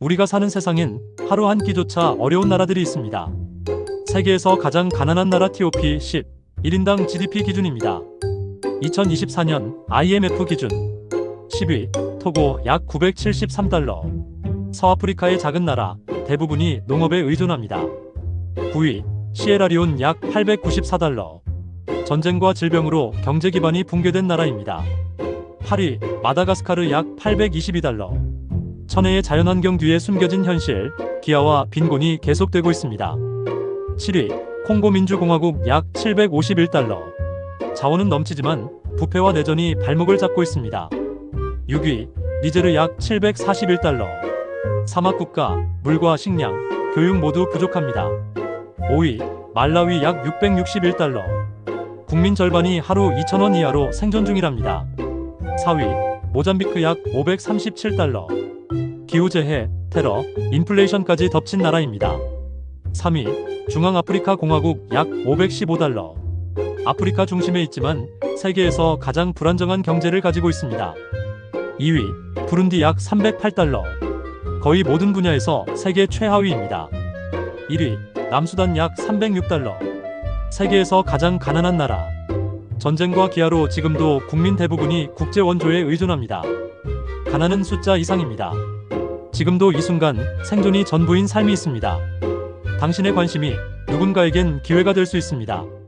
우리가 사는 세상엔 하루 한 끼조차 어려운 나라들이 있습니다. 세계에서 가장 가난한 나라 TOP 10 1인당 GDP 기준입니다. 2024년 IMF 기준 10위 토고 약 973달러 서아프리카의 작은 나라 대부분이 농업에 의존합니다. 9위 시에라리온 약 894달러 전쟁과 질병으로 경제 기반이 붕괴된 나라입니다. 8위 마다가스카르 약 822달러 천혜의 자연환경 뒤에 숨겨진 현실 기아와 빈곤이 계속되고 있습니다. 7위 콩고 민주공화국 약 751달러 자원은 넘치지만 부패와 내전이 발목을 잡고 있습니다. 6위 니제르 약 741달러 사막 국가 물과 식량 교육 모두 부족합니다. 5위 말라위 약 661달러 국민 절반이 하루 2,000원 이하로 생존 중이랍니다. 4위 모잠비크 약 537달러 기후재해, 테러, 인플레이션까지 덮친 나라입니다. 3위 중앙아프리카 공화국 약 515달러 아프리카 중심에 있지만 세계에서 가장 불안정한 경제를 가지고 있습니다. 2위 부룬디 약 308달러 거의 모든 분야에서 세계 최하위입니다. 1위 남수단 약 306달러 세계에서 가장 가난한 나라 전쟁과 기아로 지금도 국민 대부분이 국제 원조에 의존합니다. 가난은 숫자 이상입니다. 지금도 이 순간 생존이 전부인 삶이 있습니다. 당신의 관심이 누군가에겐 기회가 될 수 있습니다.